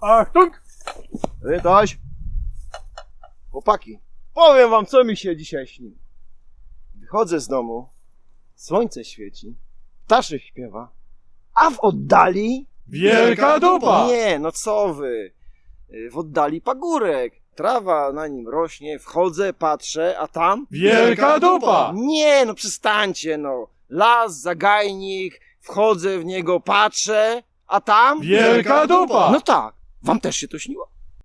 Achtung! Rytoś! Chłopaki, powiem wam, co mi się dzisiaj śni. Wychodzę z domu, słońce świeci, ptaszek śpiewa, a w oddali... Wielka dupa! Nie, no co wy? Y, W oddali pagórek. Trawa na nim rośnie, wchodzę, patrzę, a tam... Wielka dupa! Nie, no przestańcie, no. Las, zagajnik, wchodzę w niego, patrzę, a tam... Wielka dupa! No tak, wam też się to śniło?